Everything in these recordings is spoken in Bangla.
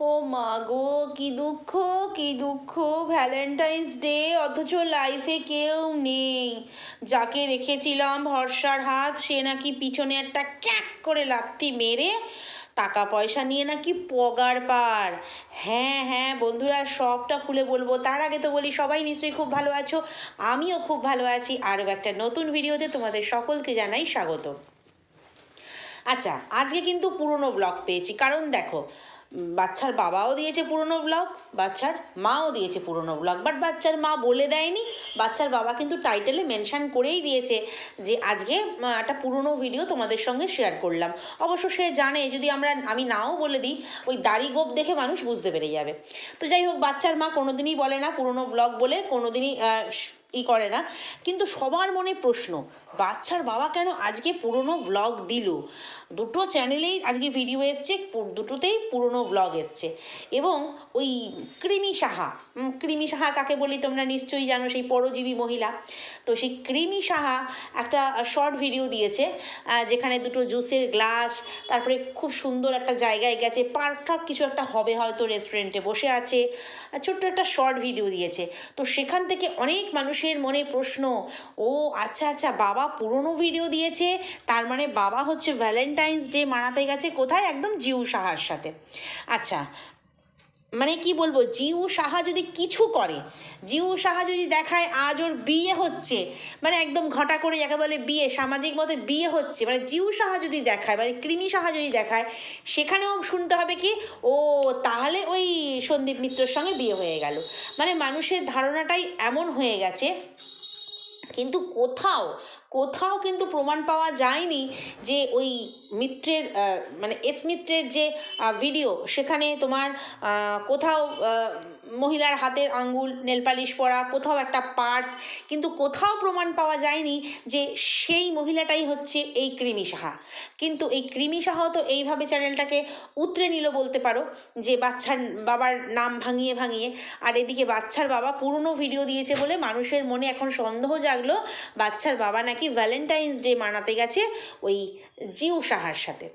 ও মা গো, কি দুঃখ কি দুঃখ। ভ্যালেন্টাইন্স ডে অথচ লাইফে কেউ নেই। যাকে রেখেছিলাম ভরসার হাত, সে নাকি পিছনে একটা ক্যাক করে লাথি মেরে টাকা পয়সা নিয়ে নাকি পগার পার। হ্যাঁ হ্যাঁ বন্ধুরা, সবটা খুলে বলব। তার আগে তো বলি, সবাই নিশ্চয়ই খুব ভালো আছো। আমিও খুব ভালো আছি। আরও একটা নতুন ভিডিওতে তোমাদের সকলকে জানাই স্বাগত আচ্ছা আজকে কিন্তু পুরনো ব্লগ পেয়েছি। কারণ দেখো বাচ্চার বাবাও দিয়েছে পুরনো ব্লগ বাচ্চার মাও দিয়েছে পুরনো ব্লগ বাট বাচ্চার মা বলে দেয়নি। বাচ্চার বাবা কিন্তু টাইটেলে মেনশন করেই দিয়েছে যে, আজকে একটা পুরনো ভিডিও তোমাদের সঙ্গে শেয়ার করলাম। অবশ্য সে জানে, যদি আমরা, আমি নাও বলে দিই, ওই দাড়ি গোপ দেখে মানুষ বুঝতে পেরে যাবে। তো যাই হোক, বাচ্চার মা কোনোদিনই বলে না পুরনো ব্লগ বলে, কোনোদিনই ই করে না। কিন্তু সবার মনে প্রশ্ন বাচ্চার বাবা কেন আজকে পুরনো ব্লগ দিল? দুটো চ্যানেলেই আজকে ভিডিও এসছে দুটোতেই পুরনো ব্লগ এসছে। এবং ওই কৃমি সাহা কৃমি সাহা কাকে বলি তোমরা নিশ্চয়ই জানো, সেই পরজীবী মহিলা। তো সেই কৃমি সাহা একটা শর্ট ভিডিও দিয়েছে যেখানে দুটো জুসের গ্লাস তারপরে খুব সুন্দর একটা জায়গায় গেছে পার্ক টার্ক কিছু একটা হবে হয়তো রেস্টুরেন্টে বসে আছে ছোট্ট একটা শর্ট ভিডিও দিয়েছে। তো সেখান থেকে অনেক মানুষের মনে প্রশ্ন, ও আচ্ছা আচ্ছা বাবা পুরনো ভিডিও দিয়েছে, তার মানে বাবা হচ্ছে ভ্যালেন্টাইন্স ডে মানাতে গেছে, কোথায়? একদম জিউ সাহার সাথে। আচ্ছা মানে কি বলব, জিউ সাহা যদি কিছু করে, জিউ সাহা যদি দেখায় আজ ওর বিয়ে হচ্ছে মানে একদম ঘটা করে যাকে বলে বিয়ে, সামাজিক মতে বিয়ে হচ্ছে মানে জিউ সাহা যদি দেখায় মানে কৃমি সাহা যদি দেখায়, সেখানেও শুনতে হবে কি, ও তাহলে ওই সন্দীপ মিত্রর সঙ্গে বিয়ে হয়ে গেল। মানে মানুষের ধারণাটাই এমন হয়ে গেছে কিন্তু কোথাও কোথাও কিন্তু প্রমাণ পাওয়া যায়নি যে ওই মিত্রের মানে এস মিত্রের যে ভিডিও সেখানে তোমার কোথাও মহিলার হাতের আঙ্গুল, নেলপালিশ পরা, কোথাও একটা পার্স, কিন্তু কোথাও প্রমাণ পাওয়া যায়নি যে সেই মহিলাটাই হচ্ছে এই কৃমি সাহা। কিন্তু এই কৃমি সাহাও তো এইভাবে চ্যানেলটাকে উতরে নিল বলতে পারো যে বাচ্চার বাবার নাম ভাঙিয়ে ভাঙিয়ে, আর এদিকে বাচ্চার বাবা পুরনো ভিডিও দিয়েছে বলে মানুষের মনে এখন সন্দেহ জাগলো বাচ্চার বাবা নাকি ভ্যালেন্টাইন্স ডে মানাতে গেছে ওই জিউ সাহার সাথে।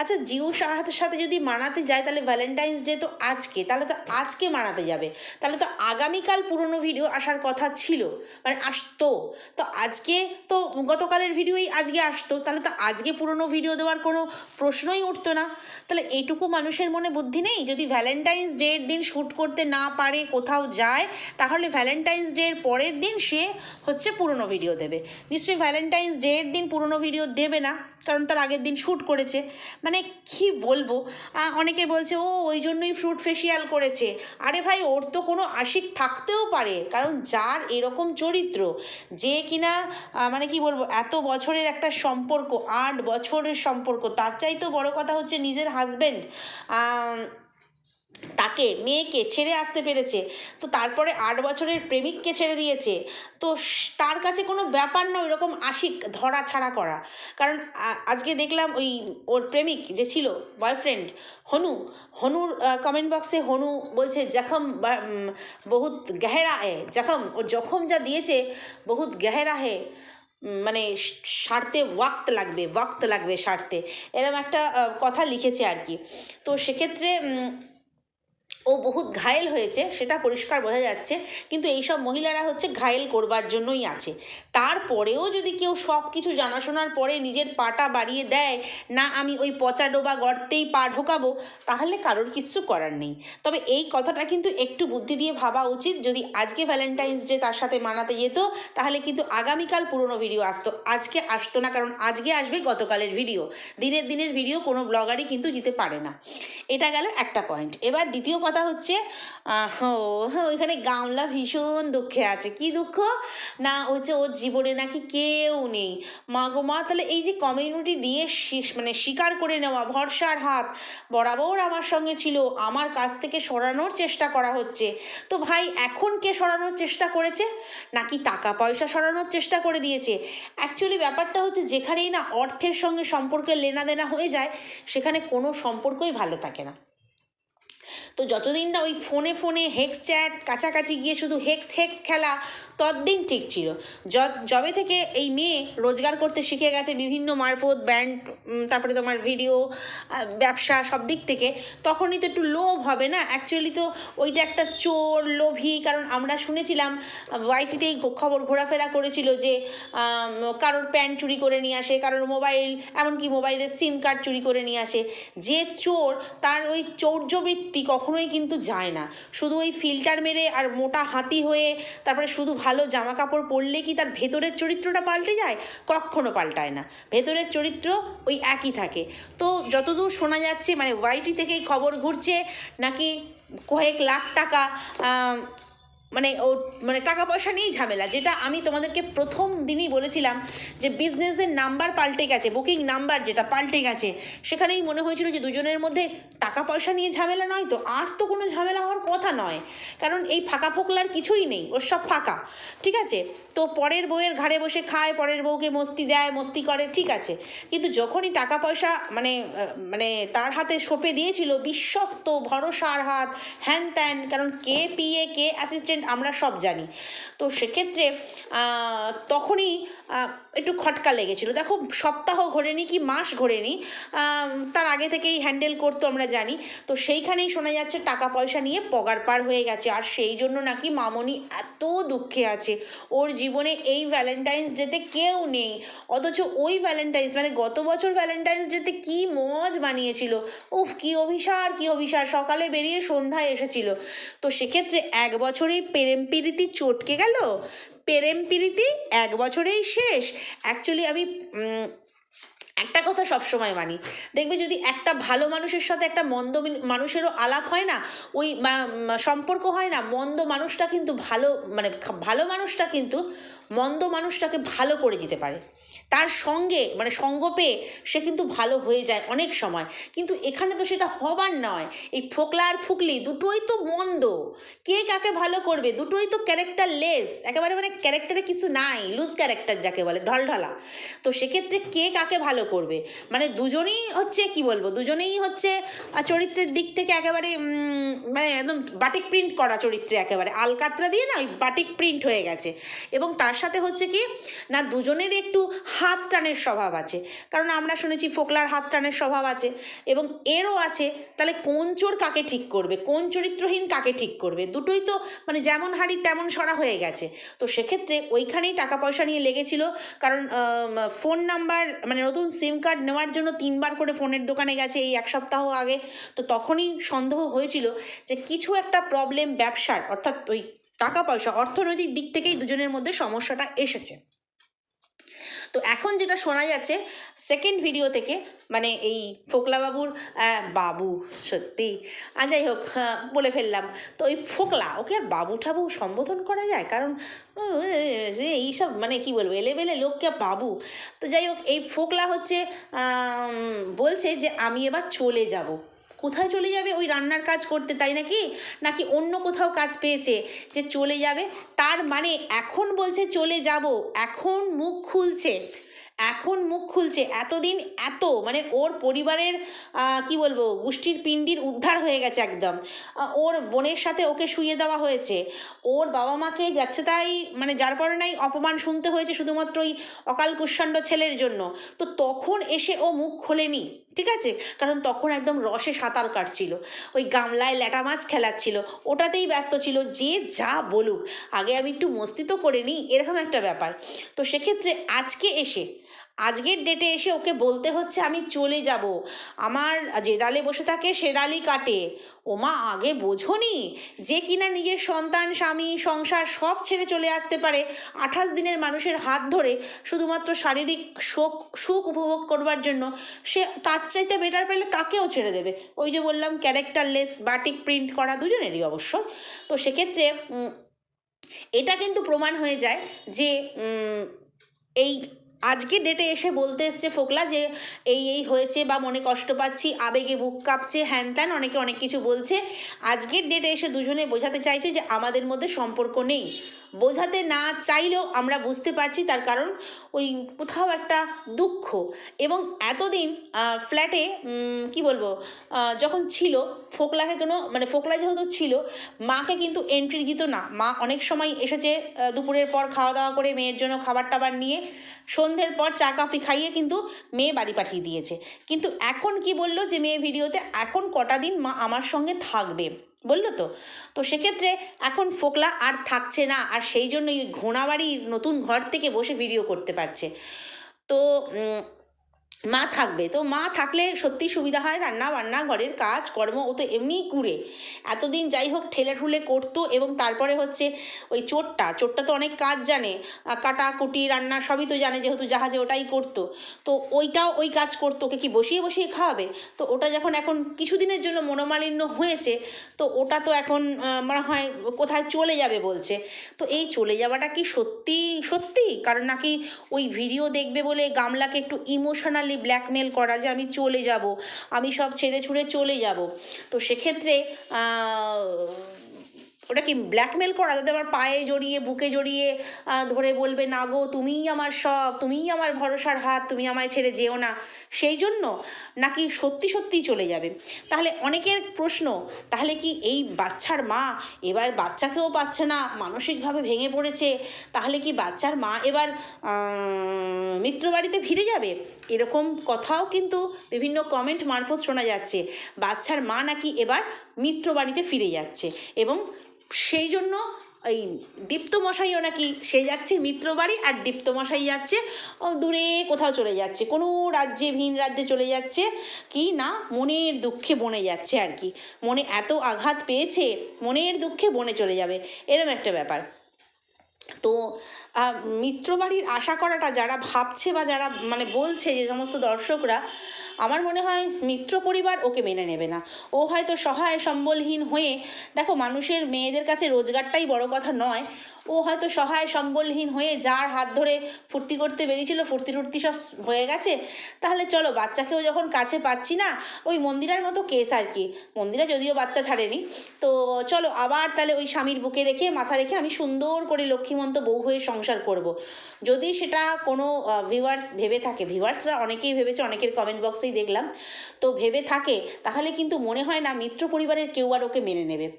আচ্ছা জিউ সাহার সাথে যদি মানাতে যায় তাহলে ভ্যালেন্টাইন্স ডে তো আজকে, তাহলে তো আজকে মানাতে যাবে। তাহলে তো আগামীকাল পুরনো ভিডিও আসার কথা ছিল। মানে আসতো। তো আজকে তো গতকালের ভিডিওই আজকে আসতো। তাহলে তো আজকে পুরনো ভিডিও দেওয়ার কোনো প্রশ্নই উঠতো না। তাহলে এইটুকু মানুষের মনে বুদ্ধি নেই? যদি ভ্যালেন্টাইন্স ডের দিন শ্যুট করতে না পারে, কোথাও যায়, তাহলে ভ্যালেন্টাইন্স ডের পরের দিন সে হচ্ছে পুরনো ভিডিও দেবে। নিশ্চয়ই ভ্যালেন্টাইন্স ডের দিন পুরনো ভিডিও দেবে না, কারণ তার আগের দিন শ্যুট করেছে। মানে কি বলব? অনেকে বলছে, ও, ওই জন্যই ফ্রুট ফেসিয়াল করেছে। আরে ভাই ওর তো কোনো আশিক থাকতেও পারে, কারণ যার এরকম চরিত্র, যে কিনা মানে কি বলব, এত বছরের একটা সম্পর্ক, আট বছরের সম্পর্ক, তার চাইতেও বড় কথা হচ্ছে নিজের হাজব্যান্ড তাকে, মেয়েকে ছেড়ে আসতে পেরেছে। তো তারপরে আট বছরের প্রেমিককে ছেড়ে দিয়েছে। তো তার কাছে কোনো ব্যাপার না, ওইরকম আশিক ধরা ছাড়া করা। কারণ আজকে দেখলাম ওই ওর প্রেমিক যে ছিল, বয়ফ্রেন্ড, হনু, হনুর কমেন্ট বক্সে হনু বলছে, জখম বহুত গেহরা এ জখম। ওর জখম যা দিয়েছে, বহুত গেহরা হে মানে সারতে ওয়াক্ত লাগবে ওয়াক্ত লাগবে সারতে। এরকম একটা কথা লিখেছে আর কি। তো সেক্ষেত্রে ও বহুত ঘায়েল হয়েছে, সেটা পরিষ্কার বোঝা যাচ্ছে। কিন্তু এইসব মহিলারা হচ্ছে ঘায়েল করবার জন্যই আছে। তারপরেও যদি কেউ সব কিছু জানাশোনার পরে নিজের পাটা বাড়িয়ে দেয়, না, আমি ওই পচা ডোবা গর্তেই পা ঢোকাবো, তাহলে কারোর কিছু করার নেই। তবে এই কথাটা কিন্তু একটু বুদ্ধি দিয়ে ভাবা উচিত। যদি আজকে ভ্যালেন্টাইন্স ডে তার সাথে মানাতে যেত, তাহলে কিন্তু আগামীকাল পুরনো ভিডিও আসতো। আজকে আসতো না, কারণ আজকে আসবে গতকালের ভিডিও। দিনের দিনের ভিডিও কোনো ব্লগারই কিন্তু দিতে পারে না। এটা গেল একটা পয়েন্ট এবার দ্বিতীয় হচ্ছে আহ, ও ওইখানে গামলা ভীষণ দুঃখে আছে। কি দুঃখ? না হচ্ছে ওর জীবনে নাকি কেউ নেই। মা গো মা তাহলে এই যে কমিউনিটি দিয়ে মানে স্বীকার করে নেওয়া ভরসার হাত বরাবর আমার সঙ্গে ছিল আমার কাছ থেকে সরানোর চেষ্টা করা হচ্ছে। তো ভাই এখন কে সরানোর চেষ্টা করেছে? নাকি টাকা পয়সা সরানোর চেষ্টা করে দিয়েছে? অ্যাকচুয়ালি ব্যাপারটা হচ্ছে যেখানেই না অর্থের সঙ্গে সম্পর্কের লেনাদেনা হয়ে যায় সেখানে কোনো সম্পর্কই ভালো থাকে না। তো যতদিন না ওই ফোনে ফোনে হেক্স চ্যাট কাছাকাছি গিয়ে শুধু হেক্স হেক্স খেলা, ততদিন ঠিক ছিল। যবে থেকে এই মেয়ে রোজগার করতে শিখে গেছে বিভিন্ন মারফত ব্র্যান্ড তারপরে তোমার ভিডিও ব্যবসা সব দিক থেকে, তখনই তো একটু লোভ হবে না? অ্যাকচুয়ালি তো ওইটা একটা চোর, লোভী, কারণ আমরা শুনেছিলাম ওয়াইটিতেই খবর ঘোরাফেরা করেছিল যে কারোর প্যান্ট চুরি করে নিয়ে আসে, কারোর মোবাইল, এমনকি মোবাইলের সিম কার্ড চুরি করে নিয়ে আসে। যে চোর, তার ওই চৌর্যবৃত্তি কখনোই কিন্তু যায় না। শুধু ওই ফিল্টার মেরে আর মোটা হাতি হয়ে তারপরে শুধু ভালো জামা কাপড় পরলে কি তার ভেতরের চরিত্রটা পাল্টে যায়? কখনো পাল্টায় না। ভেতরের চরিত্র ওই একই থাকে। তো যতদূর শোনা যাচ্ছে মানে ওয়াইটি থেকেই খবর ঘুরছে, নাকি কয়েক লাখ টাকা মানে ও মানে টাকা পয়সা নিয়েই ঝামেলা। যেটা আমি তোমাদেরকে প্রথম দিনই বলেছিলাম যে বিজনেসের নাম্বার পাল্টে গেছে বুকিং নাম্বার যেটা পাল্টে গেছে, সেখানেই মনে হয়েছিল যে দুজনের মধ্যে টাকা পয়সা নিয়ে ঝামেলা নয় তো, আর তো কোনো ঝামেলা হওয়ার কথা নয়। কারণ এই ফাঁকা ফোকলার কিছুই নেই, ওর সব ফাঁকা, ঠিক আছে? তো পরের বউয়ের ঘাড়ে বসে খায়, পরের বউকে মস্তি দেয়, মস্তি করে, ঠিক আছে? কিন্তু যখনই টাকা পয়সা মানে মানে তার হাতে সঁপে দিয়েছিল, বিশ্বস্ত, ভরসার হাত হ্যান ত্যান কারণ কে পিএ কে অ্যাসিস্ট্যান্ট আমরা সব জানি। তো সেক্ষেত্রে তখনই একটু খটকা লেগেছিল। দেখো, সপ্তাহ ঘোরেনি কি মাস ঘোরেনি তার আগে থেকেই হ্যান্ডেল করতো আমরা জানি। তো সেইখানেই শোনা যাচ্ছে টাকা পয়সা নিয়ে পগার পার হয়ে গেছে। আর সেই জন্য নাকি মামনি এত দুঃখে আছে। ওর জীবনে এই ভ্যালেন্টাইন্স ডেতে কেউ নেই। অথচ ওই ভ্যালেন্টাইন্স মানে গত বছর ভ্যালেন্টাইন্স ডেতে কি মজ বানিয়েছিল। উফ, কি অভিসার কি অভিসার সকালে বেরিয়ে সন্ধ্যায় এসেছিল। তো সেক্ষেত্রে এক বছরেই প্রেম প্রীতি চটকে গেল? প্রেম প্রীতি এক বছরেই শেষ। অ্যাকচুয়ালি আমি একটা কথা সবসময় মানি। দেখবে যদি একটা ভালো মানুষের সাথে একটা মন্দ মানুষেরও আলাপ হয় না, ওই সম্পর্ক হয় না, মন্দ মানুষটা কিন্তু ভালো মানে ভালো মানুষটা কিন্তু মন্দ মানুষটাকে ভালো করে দিতে পারে। তার সঙ্গে মানে সঙ্গ পেয়ে সে কিন্তু ভালো হয়ে যায় অনেক সময়। কিন্তু এখানে তো সেটা হবার নয়। এই ফোকলা আর ফুকলি দুটোই তো মন্দ। কে কাকে ভালো করবে? দুটোই তো ক্যারেক্টার লেস একেবারে মানে ক্যারেক্টারে কিছু নাই। লুজ ক্যারেক্টার যাকে বলে, ঢলঢলা। তো সেক্ষেত্রে কে কাকে ভালো করবে? মানে দুজনেই হচ্ছে, কি বলব? দুজনেই হচ্ছে চরিত্রের দিক থেকে একেবারে মানে একদম বাটিক প্রিন্ট করা চরিত্রে একেবারে। আলকাতরা দিয়ে না, ওই বাটিক প্রিন্ট হয়ে গেছে। এবং তার সাথে হচ্ছে কি, না দুজনের একটু হাত টানের স্বভাব আছে। কারণ আমরা শুনেছি ফোকলার হাত টানের স্বভাব আছে এবং এরও আছে, তাহলে কোন চোর কাকে ঠিক করবে, কোন চরিত্রহীন কাকে ঠিক করবে? দুটোই তো মানে যেমন হাড়ি তেমন সরা হয়ে গেছে। তো সেক্ষেত্রে ওইখানেই টাকা পয়সা নিয়ে লেগেছিল, কারণ ফোন নাম্বার মানে নতুন সিম কার্ড নেওয়ার জন্য তিনবার করে ফোনের দোকানে গেছে এই এক সপ্তাহ আগে। তো তখনই সন্দেহ হয়েছিল যে কিছু একটা প্রবলেম ব্যবসার, অর্থাৎ ওই টাকা পয়সা অর্থনৈতিক দিক থেকেই দুজনের মধ্যে সমস্যাটা এসেছে। তো এখন যেটা শোনা যাচ্ছে সেকেন্ড ভিডিও থেকে মানে এই ফোকলা বাবুর বাবু সত্যি আর যাই হোক আহ, বলে ফেললাম। তো ওই ফোকলা ওকে আর বাবু ঠাবু সম্বোধন করা যায়? কারণ এইসব মানে কি বলব এলেবেলে লোককে বাবু? তো যাই হোক এই ফোকলা হচ্ছে বলছে যে আমি এবার চলে যাব। কোথায় চলে যাবে ওই রান্নার কাজ করতে, তাই নাকি? নাকি অন্য কোথাও কাজ পেয়েছে যে চলে যাবে? তার মানে এখন বলছে চলে যাব, এখন মুখ খুলছে। এখন মুখ খুলছে, এতদিন এত মানে ওর পরিবারের কি বলব, গোষ্ঠীর পিণ্ডির উদ্ধার হয়ে গেছে একদম। ওর বোনের সাথে ওকে শুয়ে দেওয়া হয়েছে। ওর বাবা মাকে যাচ্ছে তাই মানে যার পরে নাই অপমান শুনতে হয়েছে শুধুমাত্র ওই অকাল কুষ্মাণ্ড ছেলের জন্য। তো তখন এসে ও মুখ খোলেনি, ঠিক আছে? কারণ তখন একদম রসে সাঁতার কাটছিল। ওই গামলায় ল্যাটা মাছ খেলাচ্ছিল, ওটাতেই ব্যস্ত ছিল, যে যা বলুক। আগে আমি একটু মস্তি তো করে নিই, এরকম একটা ব্যাপার। তো সেক্ষেত্রে আজকে এসে আজকের ডেটে এসে ওকে বলতে হচ্ছে আমি চলে যাব। আমার যে ডালে বসে থাকে সে ডালই কাটে। ওমা, আগে বোঝনি? যে কিনা নিজের সন্তান, স্বামী, সংসার সব ছেড়ে চলে আসতে পারে, আঠাশ দিনের মানুষের হাত ধরে শুধুমাত্র শারীরিক শোক, সুখ উপভোগ করবার জন্য, সে তার চাইতে বেটার পেলে তাকেও ছেড়ে দেবে। ওই যে বললাম ক্যারেক্টারলেস বাটিক প্রিন্ট করা দুজনেরই অবশ্য। তো সেক্ষেত্রে এটা কিন্তু প্রমাণ হয়ে যায় যে এই আজকে ডেটে এসে বলতে এসছে ফোকলা যে এই এই হয়েছে বা মনে কষ্ট পাচ্ছি, আবেগে বুক কাঁপছে, হ্যান ত্যান, অনেকে অনেক কিছু বলছে। আজকের ডেটে এসে দুজনে বোঝাতে চাইছে যে আমাদের মধ্যে সম্পর্ক নেই। বোঝাতে না চাইলেও আমরা বুঝতে পারছি তার কারণ ওই কোথাও একটা দুঃখ। এবং এতদিন ফ্ল্যাটে কি বলব যখন ছিল ফোকলাকে কোনো মানে ফোকলা যেহেতু ছিল, মাকে কিন্তু এন্ট্রি দিত না। মা অনেক সময় এসেছে দুপুরের পর খাওয়া দাওয়া করে মেয়ের জন্য খাবার টাবার নিয়ে, সন্ধ্যের পর চা, কফি খাইয়ে কিন্তু মেয়ে বাড়ি পাঠিয়ে দিয়েছে। কিন্তু এখন কি বলল যে মেয়ে ভিডিওতে, এখন কটা দিন মা আমার সঙ্গে থাকবে? বলল তো? তো সেক্ষেত্রে এখন ফোকলা আর থাকছে না, আর সেই জন্যই ঘোড়া ঘোড়াবাড়ির নতুন ঘর থেকে বসে ভিডিও করতে পারছে। তো মা থাকবে। তো মা থাকলে সত্যি সুবিধা হয় রান্না বান্না, ঘরের কাজ, কর্ম, ও তো এমনিই কুড়ে। এতদিন যাই হোক ঠেলে ঠুলে করতো এবং তারপরে হচ্ছে ওই চোরটা চোরটা তো অনেক কাজ জানে। কাটা, কুটি, রান্না সবই তো জানে যেহেতু জাহাজে ওটাই করতো। তো ওইটাও ওই কাজ করতো, ওকে কি বসিয়ে বসিয়ে খাওয়াবে? তো ওটা যখন এখন কিছুদিনের জন্য মনোমালিন্য হয়েছে, তো ওটা তো এখন মনে হয় কোথায় চলে যাবে বলছে। তো এই চলে যাওয়াটা কি সত্যি সত্যি? কারণ নাকি ওই ভিডিও দেখবে বলে গামলাকে একটু ইমোশনালি ব্ল্যাকমেল করা যে আমি চলে যাব আমি সব ছেড়ে ছুড়ে চলে যাব। তো সেক্ষেত্রে ওটা কি ব্ল্যাকমেল করা? যাতে আবার পায়ে জড়িয়ে বুকে জড়িয়ে ধরে বলবে না গো তুমিই আমার সব তুমিই আমার ভরসার হাত তুমি আমায় ছেড়ে যেও না। সেই জন্য নাকি সত্যি সত্যিই চলে যাবে? তাহলে অনেকের প্রশ্ন তাহলে কি এই বাচ্চার মা এবার বাচ্চাকেও পাচ্ছে না? মানসিকভাবে ভেঙে পড়েছে। তাহলে কি বাচ্চার মা এবার আহ, মিত্রবাড়িতে ফিরে যাবে? এরকম কথাও কিন্তু বিভিন্ন কমেন্ট মারফত শোনা যাচ্ছে। বাচ্চার মা নাকি এবার মিত্রবাড়িতে ফিরে যাচ্ছে এবং সেই জন্য এই দীপ্তমশাইও নাকি সে যাচ্ছে মিত্রবাড়ি আর দীপ্তমশাই যাচ্ছে দূরে কোথাও চলে যাচ্ছে, কোনো রাজ্যে, ভিন রাজ্যে চলে যাচ্ছে কি না মনের দুঃখে বনে যাচ্ছে আর কি। মনে এত আঘাত পেয়েছে, মনের দুঃখে বনে চলে যাবে, এরম একটা ব্যাপার। তো মিত্রবাড়ির আশা করাটা যারা ভাবছে বা যারা মানে বলছে যে সমস্ত দর্শকরা আমার মনে হয় মিত্র পরিবার ওকে মেনে নেবে না। ও হয়তো সহায় সম্বলহীন হয়ে, দেখো মানুষের মেয়েদের কাছে রোজগারটাই বড় কথা নয়। ও হয়তো সহায় সম্বলহীন হয়ে যার হাত ধরে ফুর্তি করতে বেরিয়েছিল, ফুর্তি টুর্তি সব হয়ে গেছে। তাহলে চলো, বাচ্চাকেও যখন কাছে পাচ্ছি না, ওই মন্দিরার মতো কেস আর কি। মন্দিরা যদিও বাচ্চা ছাড়েনি। তো চলো, আবার তাহলে ওই স্বামীর বুকে রেখে, মাথা রেখে আমি সুন্দর করে লক্ষ্মীমন্ত বউ হয়ে সংসার করব। যদি সেটা কোনো ভিউয়ার্স ভেবে থাকে ভিউয়ার্সরা অনেকেই ভেবেছে, অনেকের কমেন্ট বক্সেই দেখলাম। তো ভেবে থাকে, তাহলে কিন্তু মনে হয় না মিত্র পরিবারের কেউ আর ওকে মেনে নেবে।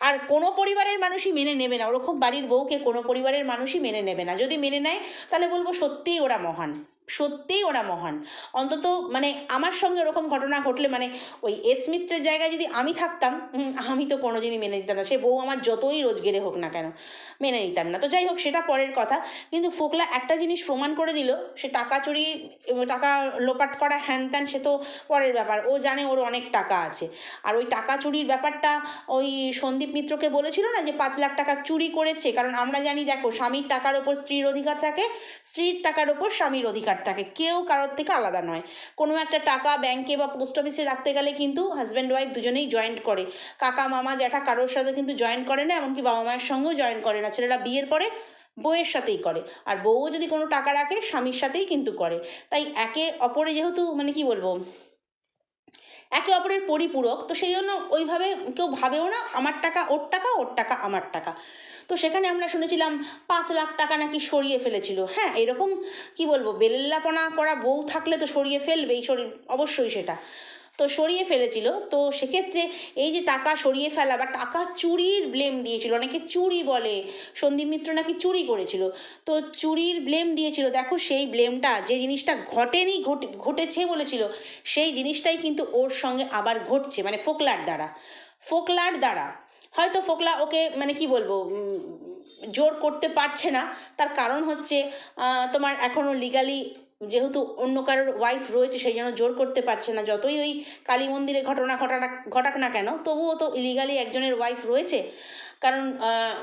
আর কোনো পরিবারের মানুষই মেনে নেবে না। ওরকম বাড়ির বউকে কোনো পরিবারের মানুষই মেনে নেবে না। যদি মেনে নেয়, তাহলে বলব সত্যিই ওরা মহান। সত্যিই ওরা মহান। অন্তত মানে আমার সঙ্গে ওরকম ঘটনা ঘটলে মানে ওই এসমিত্রের জায়গায় যদি আমি থাকতাম আমি তো কোনো দিনই মেনে নিতাম না। সে বউ আমার যতই রোজগেরে হোক না কেন, মেনে নিতাম না। তো যাই হোক, সেটা পরের কথা। কিন্তু ফোকলা একটা জিনিস প্রমাণ করে দিল, সে টাকা চুরি টাকা লোপাট করা হ্যান ত্যান সে তো পরের ব্যাপার। ও জানে ওর অনেক টাকা আছে। আর ওই টাকা চুরির ব্যাপারটা ওই সন্দীপ মিত্রকে বলেছিল না যে পাঁচ লাখ টাকা চুরি করেছে? কারণ আমরা জানি, দেখো, স্বামীর টাকার ওপর স্ত্রীর অধিকার থাকে, স্ত্রীর টাকার ওপর স্বামীর অধিকার থাকে। কেউ কারোর থেকে আলাদা নয়। কোনো একটা টাকা ব্যাংকে বা পোস্ট অফিসে রাখতে গেলে কিন্তু হাজব্যান্ড ওয়াইফ দুজনেই জয়েন্ট করে। কাকা, মামা, জ্যাঠা কারোর সাথে কিন্তু জয়েন্ট করে না, এমনকি বাবা মায়ের সঙ্গেও জয়েন করে না। ছেলেরা বিয়ের পরে বউয়ের সাথেই করে। আর বউও যদি কোনো টাকা রাখে, স্বামীর সাথেই কিন্তু করে। তাই একে অপরে যেহেতু মানে কি বলব, একে অপরের পরিপূরক, তো সেই জন্য ওইভাবে কেউ ভাবেও না, আমার টাকা ওর টাকা ওর টাকা আমার টাকা। তো সেখানে আমরা শুনেছিলাম পাঁচ লাখ টাকা নাকি সরিয়ে ফেলেছিল। হ্যাঁ এরকম কি বলব, বেল্লাপনা করা বউ থাকলে তো সরিয়ে ফেলবেই, শরীর অবশ্যই সেটা। তো সরিয়ে ফেলেছিল, তো সেক্ষেত্রে এই যে টাকা সরিয়ে ফেলা বা টাকা চুরির ব্লেম দিয়েছিল, অনেকে চুরি বলে, সন্দীপ মিত্র নাকি চুরি করেছিল, তো চুরির ব্লেম দিয়েছিল, দেখো সেই ব্লেমটা যে জিনিসটা ঘটেনি, ঘটে, ঘটেছে বলেছিল, সেই জিনিসটাই কিন্তু ওর সঙ্গে আবার ঘটছে মানে ফোকলার দ্বারা। ফোকলার দ্বারা হয়তো ফোকলা ওকে মানে কি বলব জোর করতে পারছে না। তার কারণ হচ্ছে তোমার এখনও লিগালি যেহেতু অন্য কারোর ওয়াইফ রয়েছে, সেই জন্য জোর করতে পারছে না। যতই ওই কালী মন্দিরে ঘটনা ঘটানা, ঘটাক না কেন, তবুও তো ইলিগালি একজনের ওয়াইফ রয়েছে। কারণ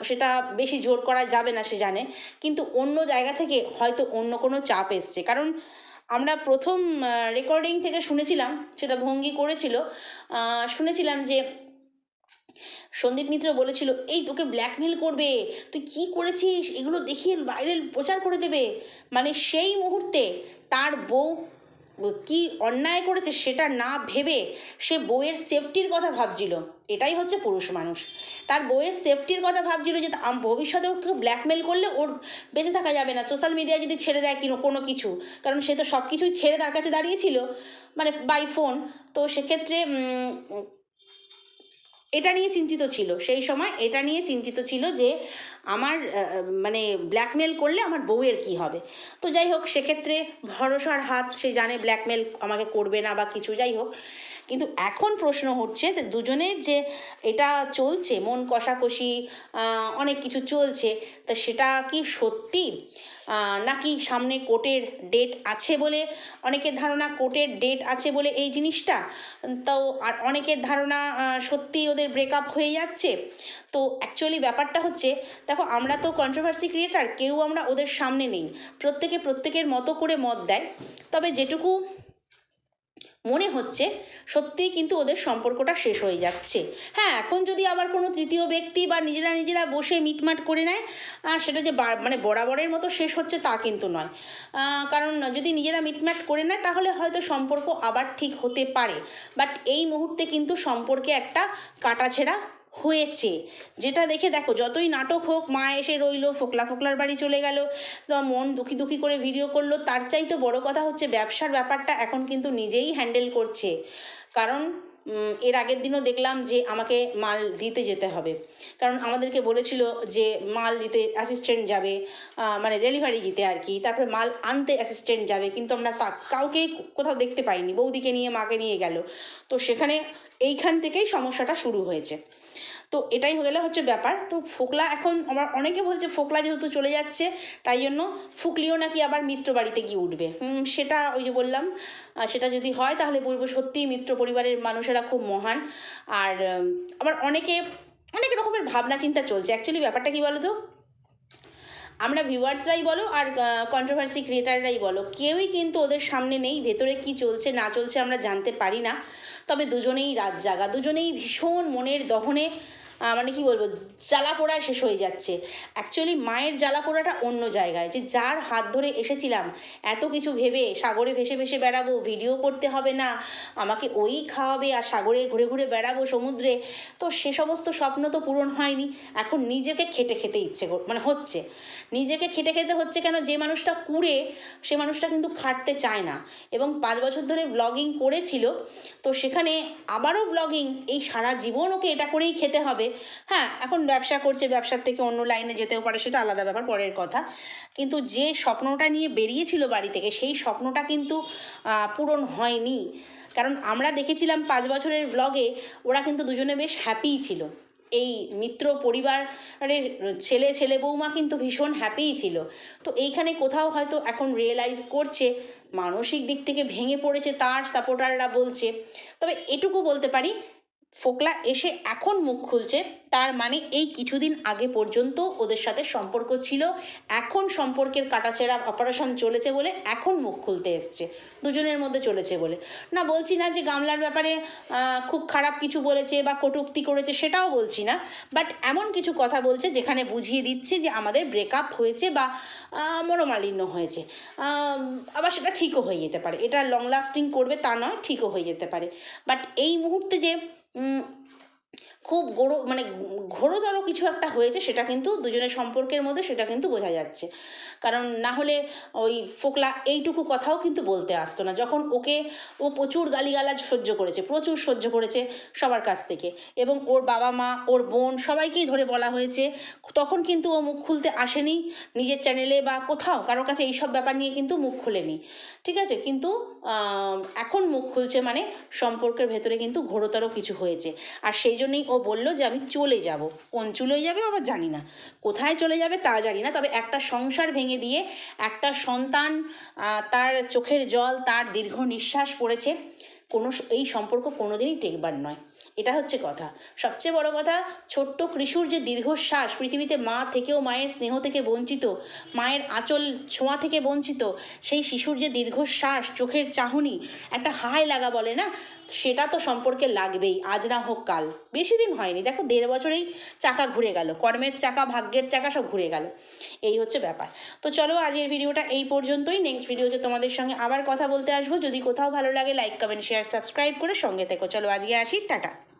সেটা বেশি জোর করা যাবে না, সে জানে। কিন্তু অন্য জায়গা থেকে হয়তো অন্য কোনো চাপ এসছে। কারণ, আমরা প্রথম রেকর্ডিং থেকে শুনেছিলাম, সেটা ভঙ্গি করেছিল। শুনেছিলাম যে সন্দীপ মিত্র বলেছিল, এই তোকে ব্ল্যাকমেল করবে, তুই কি করেছিস? এগুলো দেখিয়ে বাইরে প্রচার করে দেবে। মানে সেই মুহূর্তে তার বউ কি অন্যায় করেছে সেটা না ভেবে সে বউয়ের সেফটির কথা ভাবছিল। এটাই হচ্ছে পুরুষ মানুষ। তার বউয়ের সেফটির কথা ভাবছিল যে ভবিষ্যতে ওকে ব্ল্যাকমেল করলে ওর বেঁচে থাকা যাবে না। সোশ্যাল মিডিয়ায় যদি ছেড়ে দেয় কিনো কোনো কিছু, কারণ সে তো সব কিছুই ছেড়ে তার কাছে দাঁড়িয়েছিল মানে বাই ফোন তো সেক্ষেত্রে এটা নিয়ে চিন্তিত ছিল। সেই সময় এটা নিয়ে চিন্তিত ছিল যে আমার মানে ব্ল্যাকমেল করলে আমার বউয়ের কি হবে? তো যাই হোক, সেক্ষেত্রে ভরসার হাত, সে জানে ব্ল্যাকমেল আমাকে করবে না বা কিছু, যাই হোক। কিন্তু এখন প্রশ্ন হচ্ছে দুজনের যে এটা চলছে, মন কষাকষি অনেক কিছু চলছে, তা সেটা কি সত্যি? নাকি সামনে কোর্টের ডেট আছে বলে, অনেকের ধারণা কোর্টের ডেট আছে বলে এই জিনিসটা। তো আর অনেকের ধারণা সত্যি সত্যিই ওদের ব্রেকআপ হয়ে যাচ্ছে। তো অ্যাকচুয়ালি ব্যাপারটা হচ্ছে, দেখো আমরা তো কন্ট্রোভার্সি ক্রিয়েটার কেউ আমরা ওদের সামনে নেই। প্রত্যেকে প্রত্যেকের মতো করে মত দেয়। তবে যেটুকু মনে হচ্ছে সত্যিই কিন্তু ওদের সম্পর্কটা শেষ হয়ে যাচ্ছে। হ্যাঁ এখন যদি আবার কোনো তৃতীয় ব্যক্তি বা নিজেরা নিজেরা বসে মিটমাট করে নেয় সেটা যে মানে বরাবরের মতো শেষ হচ্ছে তা কিন্তু নয়। কারণ যদি নিজেরা মিটমাট করে নেয়, তাহলে হয়তো সম্পর্ক আবার ঠিক হতে পারে। বাট এই মুহূর্তে কিন্তু সম্পর্কে একটা কাটাছেড়া হয়েছে। যেটা দেখে দেখো, যতই নাটক হোক, মা এসে রইল, ফোকলা ফোকলার বাড়ি চলে গেল মন দুঃখী দুঃখী করে ভিডিও করল। তার চাইতে বড় কথা হচ্ছে, ব্যবসার ব্যাপারটা এখন কিন্তু নিজেই হ্যান্ডেল করছে। কারণ এর আগের দিনও দেখলাম যে আমাকে মাল দিতে যেতে হবে। কারণ আমাদেরকে বলেছিল যে মাল দিতে অ্যাসিস্ট্যান্ট যাবে মানে ডেলিভারি দিতে আর কি। তারপরে মাল আনতে অ্যাসিস্ট্যান্ট যাবে, কিন্তু আমরা তা, কাউকেই কোথাও দেখতে পাইনি। বৌদিকে নিয়ে, মাকে নিয়ে গেল। তো সেখানে এইখান থেকেই সমস্যাটা শুরু হয়েছে। তো এটাই হয়ে গেলে হচ্ছে ব্যাপার। তো ফোকলা এখন আমার অনেকে বলছে ফোকলা যেহেতু চলে যাচ্ছে, তাই জন্য ফুকলিও নাকি আবার মিত্র বাড়িতে গিয়ে উঠবে। সেটা ওই যে বললাম সেটা যদি হয় তাহলে বলব সত্যিই মিত্র পরিবারের মানুষেরা খুব মহান। আর আবার অনেকে, অনেক রকমের ভাবনা চিন্তা চলছে। অ্যাকচুয়ালি ব্যাপারটা কী বলো তো আমরা ভিউয়ার্সরাই বলো আর কন্ট্রোভার্সি ক্রিয়েটাররাই বলো। কেউই কিন্তু ওদের সামনে নেই, ভেতরে কি চলছে, না চলছে আমরা জানতে পারি না। তবে দুজনেই রাত জাগা, দুজনেই ভীষণ মনের দহনে মানে কি বলব জ্বালা পোড়ায় শেষ হয়ে যাচ্ছে। অ্যাকচুয়ালি মায়ের জ্বালা পোড়াটা অন্য জায়গায়। যে যার হাত ধরে এসেছিলাম, এত কিছু ভেবে সাগরে ভেসে ভেসে বেড়াবো, ভিডিও করতে হবে না, আমাকে ওই খাওয়াবে আর সাগরে ঘুরে ঘুরে বেড়াবো সমুদ্রে, তো সে সমস্ত স্বপ্ন তো পূরণ হয়নি। এখন নিজেকে খেটে খেতে ইচ্ছে মানে হচ্ছে। নিজেকে খেটে খেতে হচ্ছে কেন? যে মানুষটা কুড়ে, সে মানুষটা কিন্তু খাটতে চায় না। এবং পাঁচ বছর ধরে ব্লগিং করেছিল, তো সেখানে আবারও ব্লগিং এই সারা জীবন ওকে এটা করেই খেতে হবে। হ্যাঁ এখন ব্যবসা করছে, ব্যবসার থেকে অন্য লাইনে যেতেও পারে, সেটা আলাদা ব্যাপার, পরের কথা। কিন্তু যে স্বপ্নটা নিয়ে বেরিয়েছিল বাড়ি থেকে, সেই স্বপ্নটা কিন্তু পূরণ হয়নি। কারণ আমরা দেখেছিলাম পাঁচ বছরের ব্লগে ওরা কিন্তু দুজনে বেশ হ্যাপিই ছিল। এই মিত্র পরিবারের ছেলে ছেলে বৌমা কিন্তু ভীষণ হ্যাপিই ছিল। তো এইখানে কোথাও হয়তো এখন রিয়েলাইজ করছে, মানসিক দিক থেকে ভেঙে পড়েছে, তার সাপোর্টাররা বলছে। তবে এটুকু বলতে পারি ফোকলা এসে এখন মুখ খুলছে। তার মানে এই কিছুদিন আগে পর্যন্ত ওদের সাথে সম্পর্ক ছিল। এখন সম্পর্কের কাটাছেড়া অপারেশন চলেছে বলে এখন মুখ খুলতে এসছে। দুজনের মধ্যে চলেছে বলে। না, বলছি না যে গামলার ব্যাপারে খুব খারাপ কিছু বলেছে বা কটুক্তি করেছে সেটাও বলছি না। বাট এমন কিছু কথা বলছে যেখানে বুঝিয়ে দিচ্ছে যে আমাদের ব্রেকআপ হয়েছে বা মনোমালিন্য হয়েছে। আবার সেটা ঠিকও হয়ে যেতে পারে। এটা লং লাস্টিং করবে তা নয়, ঠিকও হয়ে যেতে পারে। বাট এই মুহূর্তে যে 嗯 খুব গড়ো মানে ঘোরতর কিছু একটা হয়েছে, সেটা কিন্তু দুজনের সম্পর্কের মধ্যে সেটা কিন্তু বোঝা যাচ্ছে। কারণ না হলে ওই ফোকলা এইটুকু কথাও কিন্তু বলতে আসতো না। যখন ওকে, ও প্রচুর গালিগালাজ সহ্য করেছে, প্রচুর সহ্য করেছে সবার কাছ থেকে। এবং ওর বাবা মা, ওর বোন সবাইকেই ধরে বলা হয়েছে, তখন কিন্তু ও মুখ খুলতে আসেনি নিজের চ্যানেলে বা কোথাও, কারোর কাছে এইসব ব্যাপার নিয়ে কিন্তু মুখ খুলেনি। ঠিক আছে? কিন্তু এখন মুখ খুলছে মানে সম্পর্কের ভেতরে কিন্তু ঘোরতর কিছু হয়েছে। আর সেই জন্যই ও বলল যে আমি চলে যাব। কোন চুলোয় যাবে আবার জানি না। কোথায় চলে যাবে তা জানি না। তবে একটা সংসার ভেঙে দিয়ে একটা সন্তান তার চোখের জল, তার দীর্ঘ নিঃশ্বাস পড়েছে। কোনো এই সম্পর্ক কোনোদিনই টেকবার নয়। এটা হচ্ছে কথা। সবচেয়ে বড় কথা, ছোট্ট কৃষুর যে দীর্ঘশ্বাস, পৃথিবীতে মা থেকেও মায়ের স্নেহ থেকে বঞ্চিত, মায়ের আঁচল ছোঁয়া থেকে বঞ্চিত, সেই শিশুর যে দীর্ঘশ্বাস, চোখের চাহনি, একটা হাই লাগা বলে না? সেটা তো সম্পর্কে লাগবেই, আজ না হোক কাল। বেশি দিন হয়নি, দেখো দেড় বছরেই চাকা ঘুরে গেল, কর্মের চাকা, ভাগ্যের চাকা সব ঘুরে গেল। এই হচ্ছে ব্যাপার। তো চলো আজকের ভিডিওটা এই পর্যন্তই নেক্সট ভিডিওতে তোমাদের সঙ্গে আবার কথা বলতে আসব। যদি কোথাও ভালো লাগে লাইক কমেন্ট শেয়ার সাবস্ক্রাইব করে সঙ্গে থেকো। চলো আজকে আসি, টাটা।